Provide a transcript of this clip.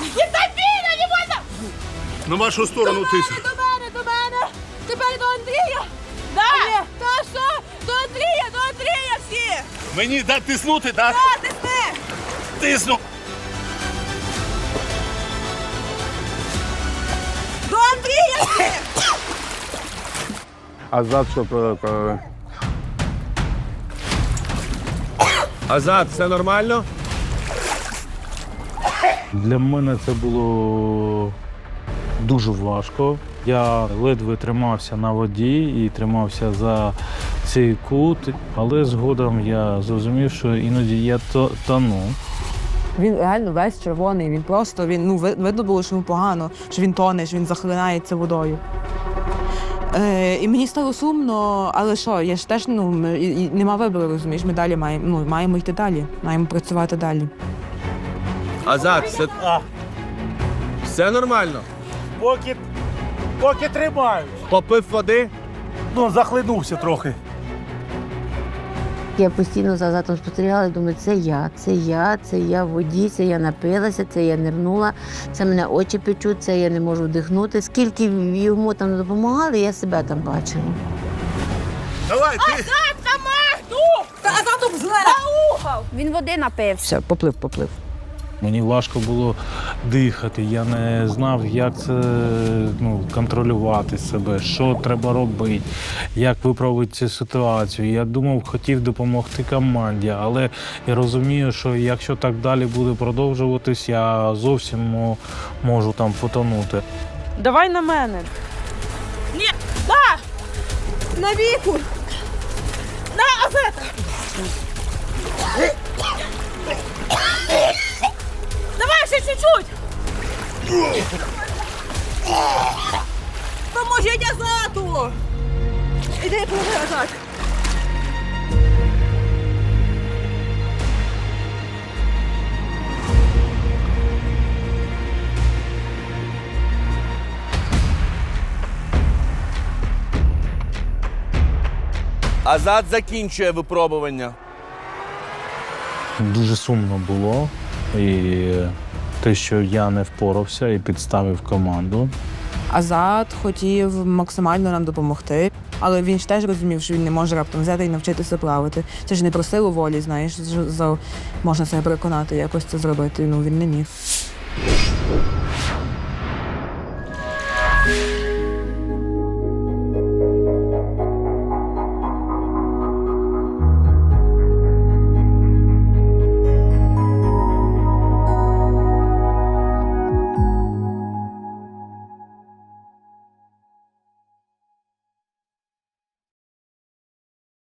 Євтофіна, не можна! На вашу сторону тиск. До мене, до мене! Тепер до Андрія! Да! Та що? До Андрія, до Андрія всі! Мені да тиснути, так? Та, тисни! Тисну. До Андрія всі! Азат, що Азат, все нормально? Для мене це було дуже важко. Я ледве тримався на воді і тримався за цей кут, але згодом я зрозумів, що іноді я тону. Він реально весь червоний. Він просто він ну видно було, що йому погано, що він тоне, що він захлинається водою. Е, і мені стало сумно, але що, я ж теж ну і, і нема вибору, розумієш, ми далі маємо ну, маємо йти далі, маємо працювати далі. Азат, все, все нормально? Поки, поки тримаю. Попив води? Ну, захлинувся трохи. Я постійно за Азатом спостерігала і думаю, це я, це я, це я в воді, це я напилася, це я нирнула, це мене очі печуть, це я не можу вдихнути. Скільки йому там допомагали, я себе там бачила. Давай, ти. Та махну! Та Азатом зле! Він води напився. Все, поплив, поплив. Мені важко було дихати. Я не знав, як це ну, контролювати себе, що треба робити, як виправити цю ситуацію. Я думав, хотів допомогти команді, але я розумію, що якщо так далі буде продовжуватись, я зовсім мо- можу там потонути. Давай на мене. Ні! Да! На віку! На Азата! Поможіть Азату! Іди, поможи Азат! Азат закінчує випробування. Дуже сумно було. І те, що я не впорався і підставив команду. Азат хотів максимально нам допомогти, але він ж теж розумів, що він не може раптом взяти і навчитися плавати. Це ж не про силу волі, знаєш, можна себе переконати, якось це зробити. Ну він не міг.